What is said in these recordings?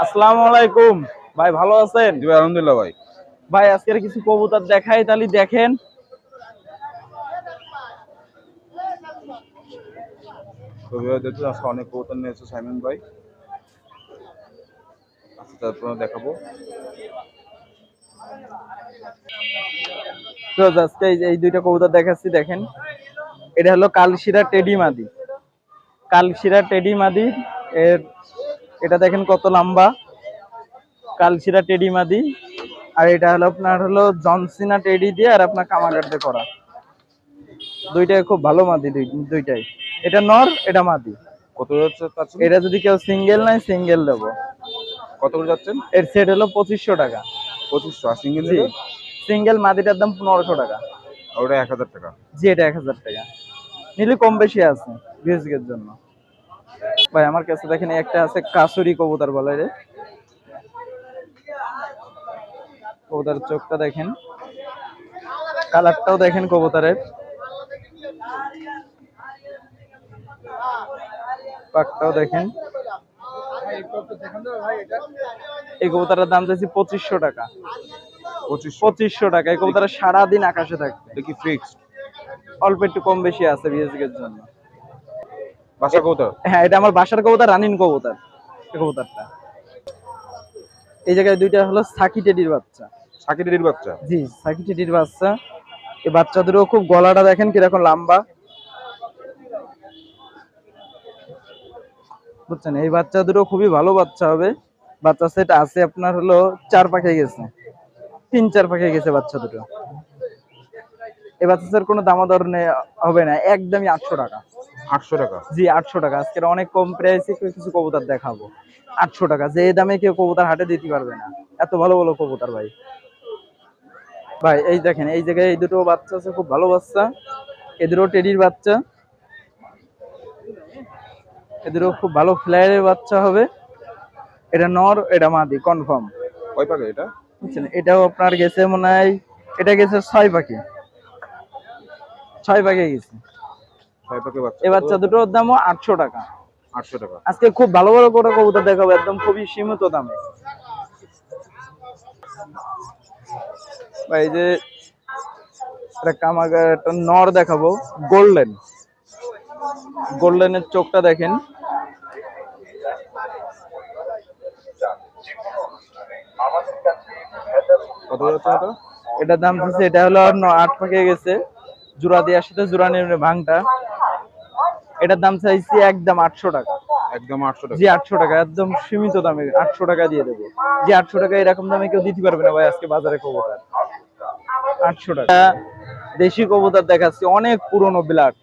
আসসালামু আলাইকুম। ভাই ভালো আছেন? জি ভাই আলহামদুলিল্লাহ ভাই। ভাই আজকের কিছু কবুতর দেখাই তাহলে দেখেন। অনেক কবুতর নিয়ে সাইমন ভাই। আচ্ছা তারপর দেখাবো। তো আজকে এই দুইটা কবুতর দেখাচ্ছি দেখেন। এটা হলো কালশিরা টেডি মাদি। কালশিরা টেডি মাদি এর এটা দেখেন কত লম্বা। কালশিরা টেডি মাদি। আর এটা হলো আপনার হলো জনসিনা টেডি দিয়ে আর আপনার কামাগার দিয়ে করা। দুইটাই খুব ভালো মাদি দুই- দুইটাই। এটা নর এটা মাদি। কত যাচ্ছে এটা যদি কেউ সিঙ্গেল নাই সিঙ্গেল দেবো। কত করে যাচ্ছেন? এর সেট হলো পঁচিশশো টাকা। পঁচিশশো। আর সিঙ্গেল জি। সিঙ্গেল মাদিটার দাম পনেরোশো টাকা। ওটা এক হাজার টাকা। জি এটা এক হাজার টাকা। নিলে কম বেশি আছে মিউজিকের জন্য। ভাই আমার কাছে দেখেন একটা আছে কাসুরি কবুতর বলে রে। কবুতরের চোখটা দেখেন। কালারটাও দেখেন কবুতরের। পাকটাও দেখেন। এই কবুতরের দাম চাইছি পঁচিশশো টাকা। পঁচিশশো। টাকা। এই কবুতরের সারাদিন আকাশে থাকবে। দেখি ফিক্সড অল্প একটু কম বেশি আছে বিএসকের জন্য। বাসা কবুতর? হ্যাঁ এটা আমার বাসার কবুতর রানিন কবুতর। কবুতরটা? এই জায়গায় দুইটা হলো সাকি টেডির বাচ্চা। সাকিরের বাচ্চা? জি সাকি টেডির বাচ্চা। এই বাচ্চা দুটো খুব গলাটা দেখেন কীরকম লম্বা। বুঝছেন? এই বাচ্চা দুটো খুবই ভালো বাচ্চা হবে। বাচ্চা সেট আছে আপনার হলো চার পাখে গেছে। তিন চার পাখে গেছে বাচ্চা দুটো। এই বাচ্চাদের কোনো দামাদর নেই হবে না। একদমই আটশো টাকা। আটশো টাকা। জি আটশো টাকা। আজকের অনেক কম প্রাইসে কিছু কবুতর দেখাবো। আটশো টাকা। যে দামে কেউ কবুতর হাটে দিতে পারবে না। এত ভালো ভালো কবুতর ভাই। ভাই এই দেখেন এই জায়গায় এই দুটো বাচ্চা আছে খুব ভালো বাচ্চা। এদেরও টেডির বাচ্চা। এদেরও খুব ভালো ফ্লায়ারের বাচ্চা হবে। এটা নর এটা মাদি কনফার্ম কয় পাকে এটা? বুঝছেন? এটাও আপনার গেছে মনে হয় এটা গেছে ছয় পাখি। ছয় পাখি গেছে। এই বাচ্চা দুটোর দামও আটশো টাকা। আটশো টাকা। আজকে খুব ভালো ভালো করে কবুতর দেখাবো একদম খুবই সীমিত দামে। যে কামাগার একটা নর দেখাবো গোল্ডেন। গোল্ডেনের চোখটা দেখেন। এটার দাম দিচ্ছে এটা হলো আট পাকে গেছে। জোড়া দেওয়ার সাথে জোড়া নেবে ভাঙটা। এটার দাম চাইছি একদম আটশো টাকা। একদম আটশো টাকা। জি আটশো টাকা একদম সীমিত দামে আটশো টাকা দিয়ে দেবো। জি আটশো টাকা এরকম দামে কেউ দিতে পারবে না ভাই আজকে বাজারে কবুতর। আটশো টাকা। দেশি কবুতর দেখাচ্ছি অনেক পুরনো ব্লাড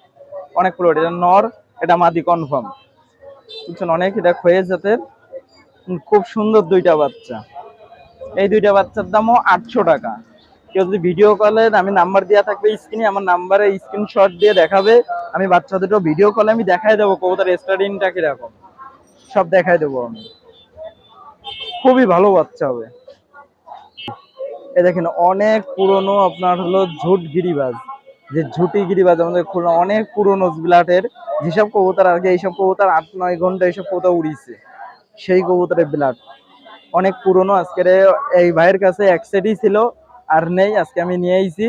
অনেক পুরনো। এটা নর এটা মাদি কনফার্ম। বুঝছেন অনেক এটা ক্ষয়ে জাতের খুব সুন্দর দুইটা বাচ্চা। এই দুইটা বাচ্চার দামও আটশো টাকা। কেউ যদি ভিডিও কলে আমি নাম্বার দেওয়া থাকবে স্ক্রিনে আমার নাম্বারে স্ক্রিনশট দিয়ে দেখাবে। আমি বাচ্চা দুটো ভিডিও কলে আমি দেখাই দেবো কবুতর স্টাডিংটা কীরকম। সব দেখাই দেবো আমি। খুবই ভালো বাচ্চা হবে। এ দেখেন, অনেক পুরনো আপনার হলো ঝুট গিরিবাজ। যে ঝুটি গিরিবাজ আমাদের খুলনা, অনেক পুরনো ব্লাটের যেসব কবুতর আগে এইসব কবুতর আট নয় ঘণ্টা এইসব কবুতর উড়িয়েছে। সেই কবুতরের ব্লাড। অনেক পুরনো, আজকের এই ভাইয়ের কাছে এক সেটই ছিল, আর নেই, আজকে আমি নিয়ে আইছি।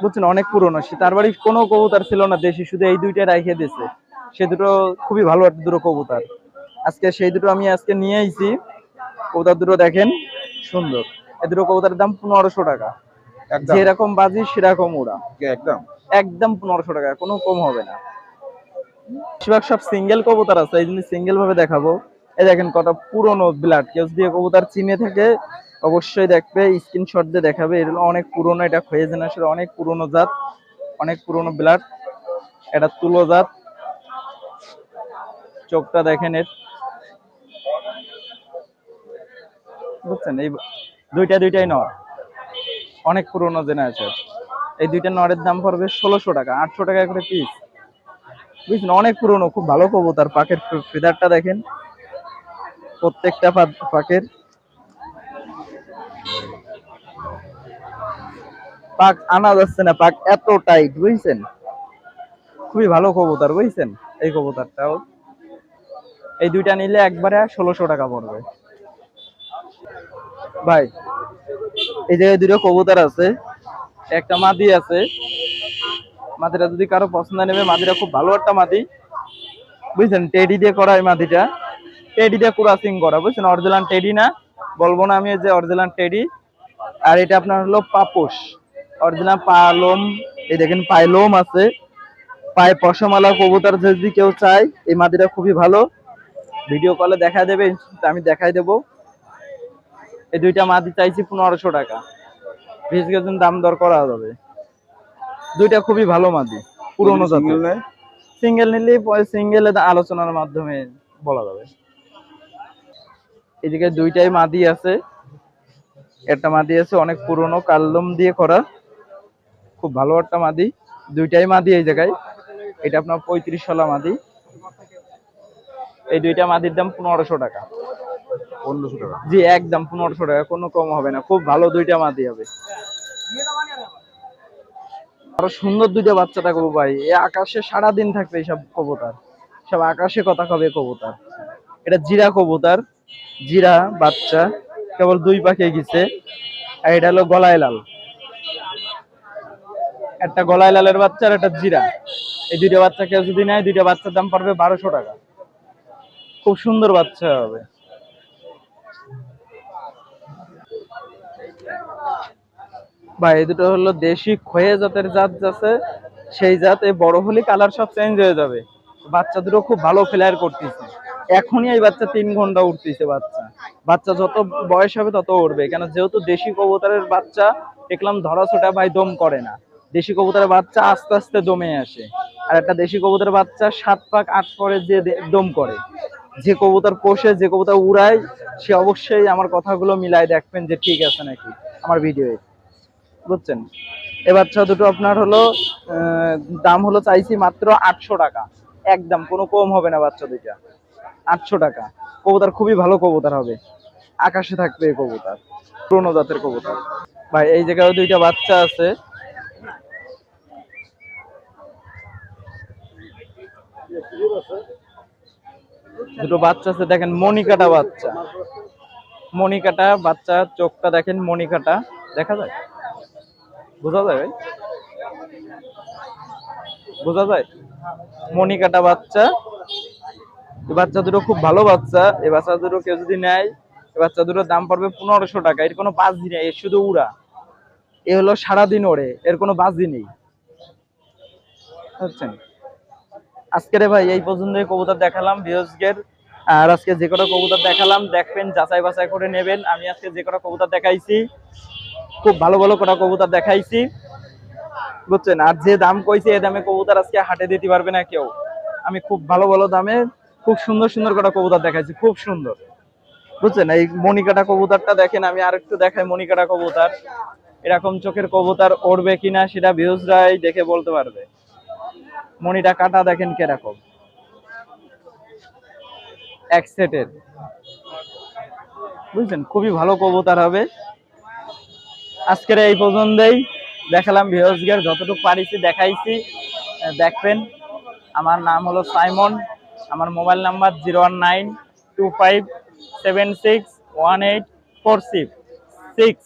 বুঝছেন অনেক পুরনো। সে তার বাড়ি কোনো কবুতর ছিল না দেশি শুধু এই দুইটা রেখে দিছে। সে দুটো খুবই ভালো একটা দুটো কবুতর। আজকে সেই দুটো আমি আজকে নিয়ে আইছি। কবুতর দুটো দেখেন সুন্দর। এই দুটো কবুতরের দাম পনেরোশো টাকা। যেরকম বাজি সেরকম ওরা একদম। একদম পনেরোশো টাকা কোনো কম হবে না। বেশিরভাগ সব সিঙ্গেল কবুতর আছে এই জন্য সিঙ্গেল ভাবে দেখাবো। এই দেখেন কত পুরনো ব্লাড। কেউ যদি কবুতর চিনে থাকে অবশ্যই দেখবে স্ক্রিনশট দিয়ে দেখাবে। এগুলো অনেক পুরনো, এটা ক্ষয়ে জেনারেশন অনেক পুরনো জাত, অনেক পুরনো ব্লাড এটা তুলো জাত। চোখটা দেখেন এর। বুঝছেন? এই দুইটা, দুইটাই নর। অনেক পুরনো জেনারেশন এই দুইটা নরের দাম পড়বে ষোলোশো টাকা, আটশো টাকা করে পিস বুঝছেন? অনেক পুরনো, খুব ভালো কবুতর, পাকের ফিদারটা দেখেন। প্রত্যেকটা পা- পাকের। পাক আনা যাচ্ছে না, পাক এত টাইট বুঝছেন? খুবই ভালো কবুতর, বুঝছেন? এই কবুতরটাও। এই দুইটা নিলে একবারে ষোলোশো টাকা পড়বে। ভাই, এই জায়গায় দুটো কবুতর আছে, একটা মাদি আছে। মাদিটা যদি কারও পছন্দ নেবে, মাদিটা খুব ভালো একটা মাদি। বুঝছেন? টেডি দিয়ে করা এই মাদিটা। টেডি দিয়ে ক্রাসিং করা, বুঝছেন? অরিজিনাল টেডি না। বলব না আমি যে অরিজিনাল টেডি। আর এটা আপনার হলো পাপোশ অরিজিনাল পালোম এই দেখেন পায়ে লোম আছে। পায়ে পশমালা কবুতর যদি কেউ চায় এই মাদিটা খুবই ভালো। ভিডিও কলে দেখা দেবে আমি দেখাই দেবো। এই দুইটা মাদি চাইছি পনেরোশো টাকা। বিশ কেজির দাম দর করা যাবে। দুইটা খুবই ভালো মাদি পুরোনো সিঙ্গেল জাতের। সিঙ্গেল নিলে সিঙ্গেল আলোচনার মাধ্যমে বলা যাবে। এদিকে দুইটাই মাদি আছে। একটা মাদি আছে অনেক পুরনো কালদম দিয়ে করা খুব ভালো একটা মাদি। দুইটাই মাদি এই জায়গায়। এটা আপনার পঁয়ত্রিশ সালা মাদি। এই দুইটা মাদির দাম পনেরোশো টাকা। পনেরোশো টাকা। জি একদম পনেরোশো টাকা কোনো কম হবে না। খুব ভালো দুইটা মাদি হবে। আরও সুন্দর দুইটা বাচ্চা থাকব ভাই। এ আকাশে সারা দিন থাকবে এইসব কবুতর। সব আকাশে কথা কবে কবুতার? এটা জিরা কবুতর। জিরা বাচ্চা। কেবল দুই পাখি গেছে। আর এটা হলো গলায় লাল। একটা গলায় লালের বাচ্চা আর একটা জিরা। এই দুইটা বাচ্চা কেউ যদি নেয়, দুইটা বাচ্চার দাম পড়বে বারোশো টাকা। খুব সুন্দর বাচ্চা হবে। ভাই, এই দুটো হলো দেশি খয়ে জাতের জাত আছে সেই জাত, এই বড় হলে কালার সব চেঞ্জ হয়ে যাবে। বাচ্চা দুটো খুব ভালো ফ্লেয়ার করতেছে। এখনই এই বাচ্চা তিন ঘণ্টা উঠতেছে বাচ্চা। বাচ্চা যত বয়স হবে তত উঠবে। কেন, যেহেতু দেশি কবুতরের বাচ্চা, দেখলাম ধরা ছোটা ভাই দম করে না। দেশি কবুতরের বাচ্চা আস্তে আস্তে দমে আসে। আর একটা দেশি কবুতরের বাচ্চা সাত পাক আট পরে যে দম করে, যে কবুতর পোষে, যে কবুতর উড়ায়, সে অবশ্যই আমার কথাগুলো মিলাই দেখবেন যে ঠিক আছে নাকি আমার ভিডিওয়ে বুঝছেন? এ বাচ্চা দুটো আপনার হলো দাম হলো চাইছি মাত্র আটশো টাকা। একদম, কোনো কম হবে না বাচ্চা দুইটা। আটশো টাকা। কবুতর খুবই ভালো কবুতর হবে। আকাশে থাকবে এই কবুতর। পুরোনো জাতের কবুতর। ভাই, এই জায়গায় দুইটা বাচ্চা আছে। দুটো বাচ্চা আছে, দেখেন মনিকাটা বাচ্চা। মনিকাটা বাচ্চা, চোখটা দেখেন মনিকাটা দেখা যায়? বোঝা যায় ভাই? বোঝা যায়? মনিকাটা বাচ্চা। বাচ্চা দুটো খুব ভালো বাচ্চা। এই বাচ্চা দুটো কেউ যদি নেয় এই বাচ্চা দুটোর দাম পড়বে পনেরোশো টাকা। এর কোনো বাজি নেই এর শুধু উড়া। এ হলো সারাদিন ওড়ে, এর কোনো বাজি নেই। বুঝছেন? আজকের ভাই, এই পর্যন্ত কবুতর দেখালাম বিহসগের আর আজকে যে কটা কবুতর দেখালাম, দেখবেন, যাচাই বাছাই করে নেবেন। আমি আজকে যে কটা কবুতর দেখাইছি, খুব ভালো ভালো কটা কবুতর দেখাইছি। বুঝছেন? আর যে দাম কইছে এই দামে কবুতর আজকে হাটে দিতে পারবে না কেউ। আমি খুব ভালো ভালো দামে খুব সুন্দর সুন্দর কটা কবুতর দেখাইছি, খুব সুন্দর। বুঝছেন? এই মনিকাটা কবুতরটা দেখেন, আমি আরেকটু দেখাই মনিকাটা কবুতর। এরকম চোখের কবুতর উড়বে কিনা, সেটা ভিউজরাই দেখে বলতে পারবে। মনিটা কাটা দেখেন কীরকম। এক সেটের। বুঝছেন? খুবই ভালো কবুতর হবে। আজকের এই পর্যন্তই। দেখালাম ভিউজগের যতটুকু পারিছি দেখাইছি। দেখবেন। আমার নাম হলো সাইমন। আমার mobile number zero one nine two five seven six one eight four six. Six.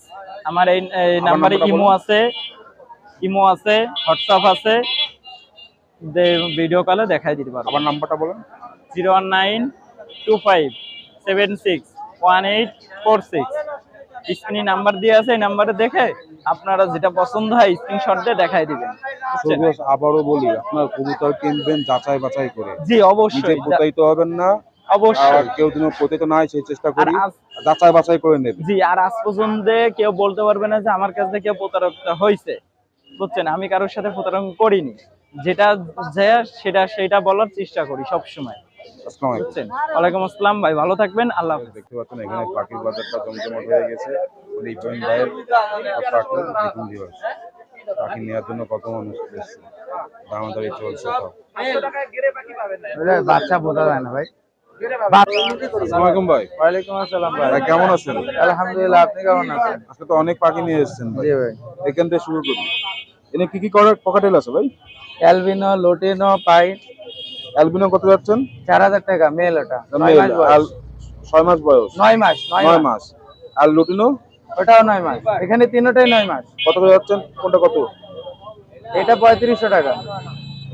আমার এই নাম্বারে ইমো আছে। ইমো আছে হোয়াটসঅ্যাপ আছে। ভিডিও কলে দেখাই দিতে পারব। আমার নাম্বারটা বলেন। Zero one nine two five seven six one eight four six. স্ক্রিনে নাম্বার দিয়ে আছে এই নাম্বারে দেখে আপনারা যেটা পছন্দ হয় স্ক্রিনশট দিয়ে দেখাই দিবেন। আবারও বলি আপনার কবুতর কিনবেন যাচাই বাছাই করে। জি অবশ্যই। প্রতারিত হবেন না অবশ্যই। কেউ যেন না সেই চেষ্টা করি যাচাই বাছাই করে জি আর আজ পর্যন্ত কেউ বলতে পারবে না যে আমার কাছে কেউ হয়েছে। বুঝছেন? আমি কারোর সাথে প্রতারণা করিনি। যেটা যে সেটা সেটা বলার চেষ্টা করি সব সময় ওয়ালাইকুম আসসালাম ভাই ভালো থাকবেন আল্লাহ দেখতে পাচ্ছেন এখানে পাখির বাজারটা জমজমাট হয়ে গেছে। ইব্রাহিম ভাইয়ের পাখি দেখুন পাখি নেওয়ার জন্য কত মানুষ এসছে। দামাদারি চলছে সব। বাচ্চা বোঝা যায় না ভাই। ভাই। ওয়ালাইকুম আসসালাম ভাই। ভাই কেমন আছেন? আলহামদুলিল্লাহ আপনি কেমন আছেন? আজকে তো অনেক পাখি নিয়ে এসেছেন ভাই। এখান থেকে শুরু করি। এনে কি কি করে পকেটেল আছে ভাই? অ্যালবিনো লোটিনো পাইট অ্যালবিনো কত যাচ্ছেন? চার হাজার টাকা মেল ওটা। ছয় মাস বয়স? নয় মাস নয় মাস। আর লুটিনো? ওটাও নয় মাস। এখানে তিনটাই নয় মাস। কত করে যাচ্ছেন? কোনটা কত? এটা পঁয়ত্রিশশো টাকা।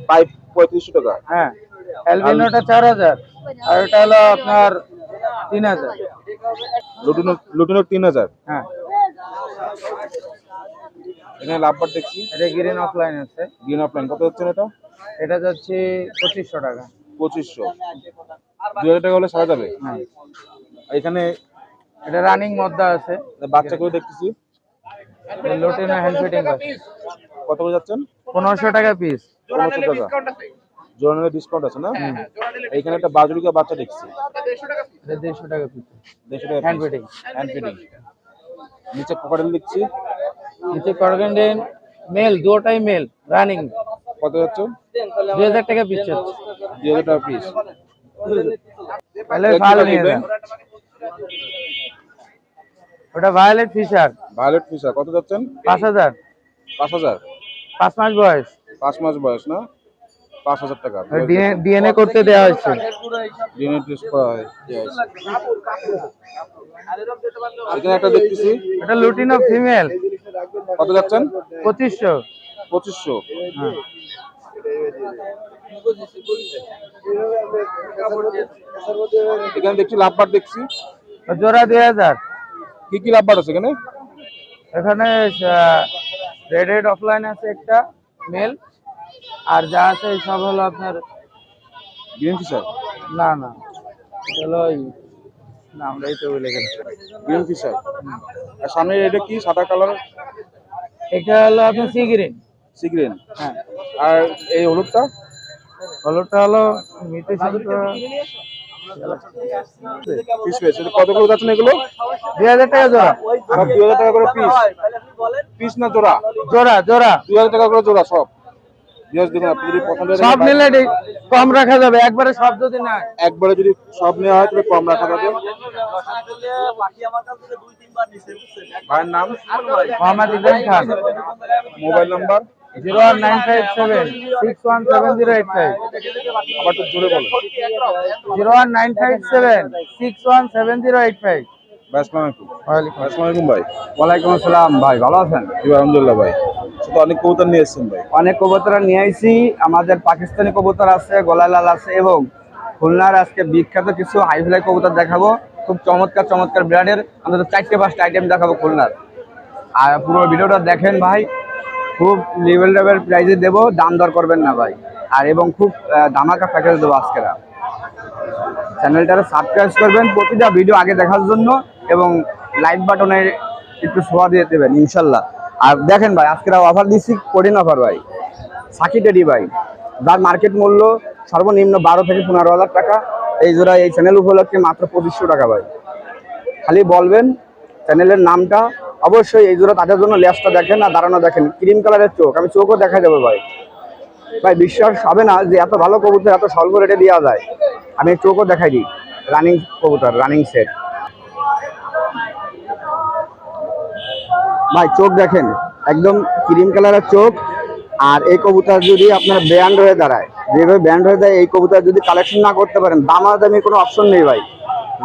পাইপ পঁয়ত্রিশশো টাকা। হ্যাঁ। অ্যালবিনোটা চার হাজার। আর এটা হলো আপনার তিন হাজার। লুটিনো লুটিনো তিন হাজার। হ্যাঁ। এখানে লাভবার দেখছি। এটা গ্রিন অফলাইন আছে। গ্রিন অফলাইন কত যাচ্ছেন এটা? এটা যাচ্ছে পঁচিশশো টাকা। পঁচিশশো। দুই হাজার টাকা হলে সারা যাবে? হ্যাঁ। এখানে এটা রানিং মদ্দা আছে। বাচ্চা করে দেখতেছি। লোটিনো হ্যান্ড ফিটিং আছে। কত করে যাচ্ছেন? পনেরোশো টাকা পিস পনেরোশো টাকা। জোরানের ডিসকাউন্ট আছে না? এইখানে একটা বাজুরিকা বাচ্চা দেখছি। দেড়শো টাকা পিস দেড়শো টাকা হ্যান্ড ফিটিং হ্যান্ড ফিটিং নিচে কোকারেল দেখছি। নিচে করগেন্ডেন মেল দুটাই মেল রানিং। কত যাচ্ছে? দুই হাজার টাকা পিস চলছে দুই হাজার টাকা পিস তাহলে ভালো নিয়ে ওটা ভায়োলেট ফিশার ভায়োলেট ফিশার কত যাচ্ছেন? পাঁচ হাজার। পাঁচ হাজার। পাঁচ মাস বয়স। পাঁচ মাস বয়স না? পাঁচ হাজার টাকা। ডিএনএ করতে দেওয়া হয়েছে। ডিএনএ টেস্ট করা হয় yes. এখানে একটা দেখতেছি। এটা লুটিনো ফিমেল কত যাচ্ছেন? পঁচিশশো। পঁচিশশো। এখানে দেখছি লাভবার দেখছি। জোড়া দুই হাজার। কি কি লাভবার আছে এখানে? এখানে রেড রেড অফলাইন আছে একটা মেল আর যা আছে সব হলো আপনার গ্রিন ফিশার না না। এটা হলো ওই নামটাই তো বলে গ্রিন ফিশার আর সামনে এটা কি সাদা কালার এটা হলো আপনার সি গ্রিন সি গ্রিন হ্যাঁ। আর এই হলুদটা? হলোটা হলো পেয়েছে কত করে যাচ্ছেন এগুলো? দুই হাজার টাকা জোড়া। সব দুই হাজার টাকা করে পিস পিস না জোড়া? জোড়া জোড়া। দুই হাজার টাকা করে জোড়া সব। হাজার দেখুন আপনি যদি পছন্দ সব নিলে কম রাখা যাবে একবারে সব যদি না একবারে যদি সব নেওয়া হয় তাহলে কম রাখা যাবে। ভাইয়ের নাম? Mohammad Ibrahim Khan. Mobile number? Zero one nine five seven six one seven zero eight five. আবার জোরে বলো। Zero one nine five seven six one seven zero eight five. ভাই আসসালামু আলাইকুম। ভাই, আসসালামু। আলাইকুম ভাই। ওয়ালাইকুম আসসালাম ভাই ভালো আছেন? জি ভাই, আলহামদুলিল্লাহ ভাই। শুধু অনেক কবুতর নিয়ে এসেছেন ভাই। অনেক কবুতর নিয়ে আইছি। আমাদের পাকিস্তানি কবুতর আছে গলালাল আছে এবং খুলনার আজকে বিখ্যাত কিছু হাইফ্লাই কবুতর দেখাবো। খুব চমৎকার চমৎকার ব্র্যান্ডের আমাদের চারটে পাঁচটা আইটেম দেখাবো খুলনার। আর পুরো ভিডিওটা দেখেন ভাই। খুব লেভেল লেভেল প্রাইজে দেবো দাম দর করবেন না ভাই। আর এবং খুব ধামাকা প্যাকেজ দেবো আজকেরা। চ্যানেলটারে সাবস্ক্রাইব করবেন। প্রতিটা ভিডিও আগে দেখার জন্য এবং লাইক বাটনে একটু ছোঁয়া দিয়ে দেবেন, ইনশাল্লাহ। আর দেখেন ভাই আজকের অফার দিচ্ছি কঠিন অফার ভাই। সাকি টেডি ভাই। যার মার্কেট মূল্য সর্বনিম্ন বারো থেকে পনেরো হাজার টাকা। এই জোড়া এই চ্যানেল উপলক্ষে মাত্র পঁচিশশো টাকা ভাই। খালি বলবেন চ্যানেলের নামটা। অবশ্যই এই জোড়া তাদের জন্য লেসটা দেখেন আর দাঁড়ানো দেখেন। ক্রিম কালারের চোখ। আমি চোখও দেখা দেবো ভাই। ভাই, বিশ্বাস হবে না যে এত ভালো কবুতর, এত স্বল্প রেটে দেওয়া যায়। আমি চোখও দেখাই দিই। রানিং কবুতর রানিং সেট ভাই, চোখ দেখেন, একদম ক্রিম কালারের চোখ, আর এই কবুতর যদি আপনার ব্যান্ড হয়ে দাঁড়ায়, যেভাবে ব্যান্ড হয়ে যায়, এই কবুতর যদি কালেকশন না করতে পারেন, দামাদামি কোনো অপশন নেই ভাই।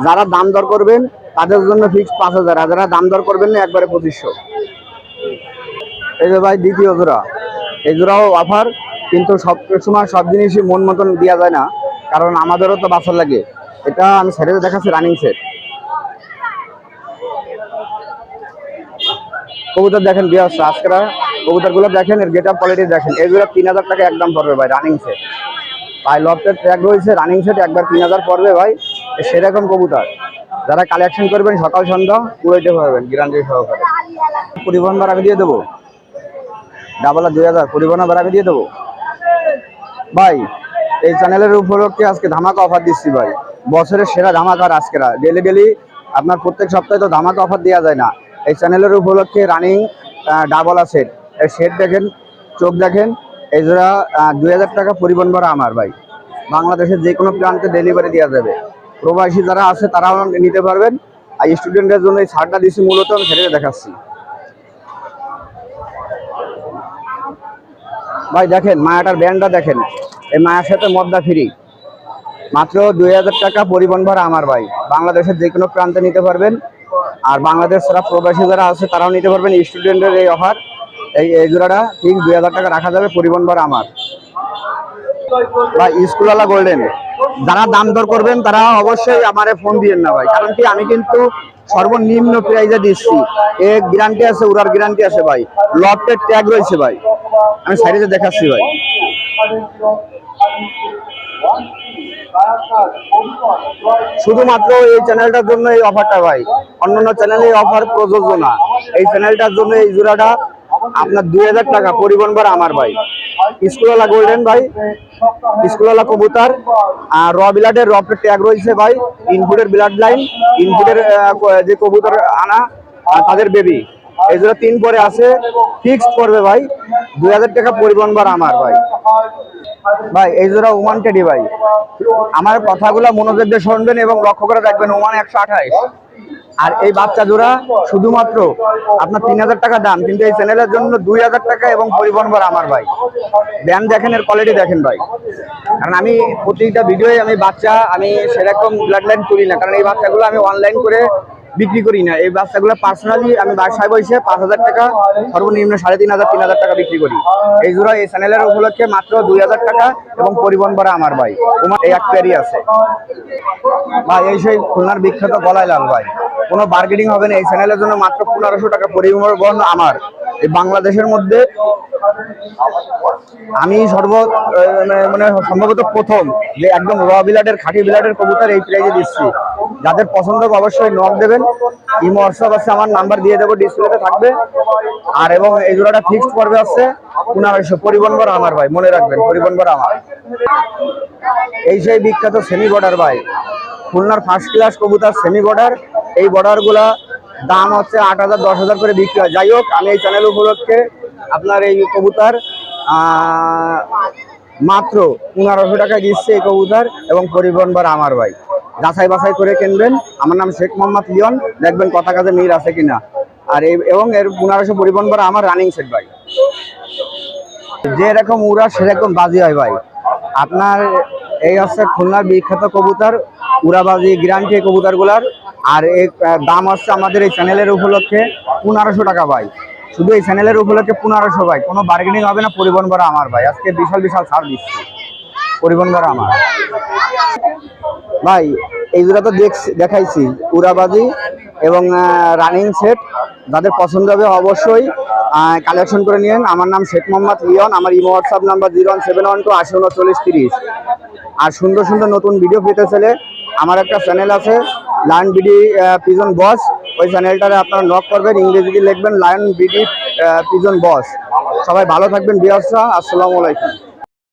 যারা দাম দর করবেন, তাদের জন্য ফিক্স পাঁচ হাজার, আর যারা দাম দর করবেন না, একবারে পঁচিশশো। এই যে ভাই, দ্বিতীয় জোড়া। এই জোড়াও অফার কিন্তু সব সময় সব জিনিসই মন মতন দেওয়া যায় না, কারণ আমাদেরও তো বাছর লাগে। এটা আমি সেটে দেখাচ্ছি রানিং সেট কবুতর দেখেন বিয়াস আজকেরা কবুতরগুলো দেখেন, এর গেট কোয়ালিটি দেখেন। এগুলো তিন হাজার টাকা একদম পড়বে ভাই রানিং সেট ভাই লফটের ট্র্যাক রয়েছে রানিং সেট একবার তিন হাজার পড়বে ভাই। সেরকম কবুতর। যারা কালেকশন করবেন, সকাল সন্ধ্যা পুরোইতে পারবেন গ্যারান্টি সহকারে। পরিবহন ভাড়া আমি দিয়ে দেবো। ডাবল আর দুই হাজার, পরিবহন ভাড়া আমি দিয়ে দেবো। ভাই, এই চ্যানেলের উপলক্ষে আজকে ধামাকা অফার দিচ্ছি ভাই। বছরের সেরা ধামাকার আজকেরা ডেলি ডেলি আপনার প্রত্যেক সপ্তাহে তো ধামাকা অফার দেওয়া যায় না। এই চ্যানেলের উপলক্ষে রানিং ডাবল সেট এই সেট দেখেন, চোখ দেখেন, এই জোড়া দুই হাজার টাকা পরিবহন ভাড়া আমার ভাই। বাংলাদেশের যে কোনো প্রান্তে ডেলিভারি দেওয়া যাবে। প্রবাসী যারা আছে, তারাও নিতে পারবেন। আর স্টুডেন্টদের জন্য এই ছাড়টা দিচ্ছি মূলত, আমি সেটাকে দেখাচ্ছি। ভাই, দেখেন, মায়াটার ব্যান্ডটা দেখেন। এই মায়ের সাথে মদ্দা ফ্রি মাত্র দুই হাজার টাকা পরিবহন ভাড়া আমার ভাই। বাংলাদেশের যে কোনো প্রান্তে নিতে পারবেন। আর বাংলাদেশ ছাড়া প্রবাসী যারা আছে, তারাও নিতে পারবেন স্টুডেন্টের এই অফার এই এই জোড়াটা ঠিক দুই হাজার টাকা রাখা যাবে, পরিবহন ভাড়া আমার। বা স্কুলওয়ালা গোল্ডেন যারা দাম দর করবেন, তারা অবশ্যই আমারে ফোন দিয়েন না ভাই। কারণ কি, আমি কিন্তু সর্বনিম্ন প্রাইজে দিচ্ছি। এ গ্যারান্টি আছে, উড়ার গ্যারান্টি আছে ভাই। লটের ট্যাগ রয়েছে ভাই। আমি সাইডে দেখাচ্ছি ভাই। শুধুমাত্র এই চ্যানেলটার জন্য এই অফারটা ভাই। অন্যান্য চ্যানেলে এই অফার প্রযোজ্য না। এই চ্যানেলটার জন্য এই জোড়াটা আপনার দুই হাজার টাকা পরিবহন ভাড়া আমার ভাই। স্কুলওয়ালা গোল্ডেন ভাই, স্কুলওয়ালা কবুতর, আর র বিলাডের রপের ট্যাগ রয়েছে ভাই ইনপুটের ব্লাড লাইন ইনপুটের যে কবুতর আনা তাদের বেবি এই তিন পরে আছে ফিক্সড করবে ভাই। দুই হাজার টাকা পরিবহন ভাড়া আমার ভাই। ভাই, এই জোড়া ওমান টেডি ভাই। আমার কথাগুলো মনোযোগ দিয়ে শুনবেন এবং লক্ষ্য করে দেখবেন ওমান একশো আঠাইশ। আর এই বাচ্চা জোড়া শুধুমাত্র আপনার তিন হাজার টাকা দাম, কিন্তু এই চ্যানেলের জন্য দুই হাজার টাকা এবং পরিবহন ভাড়া আমার ভাই। ব্যান দেখেন, এর কোয়ালিটি দেখেন ভাই। কারণ আমি প্রতিটা ভিডিওয়ে আমি বাচ্চা, আমি সেরকম ব্লাড লাইন করি না। কারণ এই বাচ্চাগুলো আমি অনলাইন করে বিক্রি করি না। এই বাচ্চাগুলো পার্সোনালি আমি বাসায় বসে পাঁচ হাজার টাকা, সর্বনিম্ন সাড়ে তিন হাজার তিন হাজার টাকা বিক্রি করি। এই জোড়া এই চ্যানেলের উপলক্ষে মাত্র দুই হাজার টাকা এবং পরিবহন ভাড়া আমার ভাই। তোমার এক প্যারি আছে। ভাই, এই সেই খুলনার বিখ্যাত গলায় লাল ভাই। কোনো বার্গেনিং হবে না। এই চ্যানেলের জন্য মাত্র পনেরোশো টাকা পরিবহন আমার। এই বাংলাদেশের মধ্যে আমি সর্ব মানে সম্ভবত প্রথম যে একদম র বিলাডের খাঁটি বিলাডের কবুতর এই প্রাইজে দিচ্ছি। যাদের পছন্দ অবশ্যই নক দেবেন। ইমো হোয়াটসঅ্যাপ আছে, আমার নাম্বার দিয়ে দেবো ডিসপ্লেতে থাকবে। আর এবং এই জোড়াটা ফিক্সড পড়বে আছে পরিবহন ভাড়া আমার ভাই, মনে রাখবেন, পরিবহন ভাড়া আমার। এই সেই বিখ্যাত সেমি বর্ডার ভাই। খুলনার ফার্স্ট ক্লাস কবুতর সেমি বর্ডার এই বর্ডারগুলা দাম হচ্ছে আট হাজার, দশ হাজার করে বিক্রি হয়। যাই হোক, আমি এই চ্যানেল উপলক্ষে আপনার এই কবুতার মাত্র পনেরোশো টাকা দিচ্ছে এই কবুতার এবং পরিবহন ভাড়া আমার ভাই। যাচাই বাছাই করে কিনবেন। আমার নাম শেখ মোহাম্মদ লিওন। দেখবেন কথা কাজে মিল আছে কিনা। আর এই এবং এর পনেরোশো পরিবহন ভাড়া আমার রানিং সেট ভাই। যেরকম উড়া, সেরকম বাজি হয় ভাই। আপনার এই হচ্ছে খুলনার বিখ্যাত কবুতর, উড়াবাজি গ্রান্টি কবুতরগুলার আর আহ, দাম হচ্ছে আমাদের এই চ্যানেলের উপলক্ষে পনেরোশো টাকা ভাই। শুধু এই চ্যানেলের উপলক্ষে পনেরোশো ভাই। কোনো বার্গেনিং হবে না পরিবহন ভাড়া আমার ভাই। আজকে বিশাল বিশাল ছাড় দিচ্ছি। পরিবহন ভাড়া আমার। ভাই এই দুটা তো দেখাইছি। উড়াবাজি এবং রানিং সেট যাদের পছন্দ হবে অবশ্যই কালেকশন করে নিন আমার নাম শেখ মোহাম্মদ লিয়ন আমার imo WhatsApp number zero one seven one two আশি উনচল্লিশ তিরিশ। আর সুন্দর সুন্দর নতুন ভিডিও পেতে চাইলে আমার একটা চ্যানেল আছে লায়ন বিডি পিজন বস ওই চ্যানেলটারে আপনারা নক করবেন, ইংরেজিতে লিখবেন লায়ন বিডি পিজন বস সবাই ভালো থাকবেন বিয়াসরা আসসালামু আলাইকুম।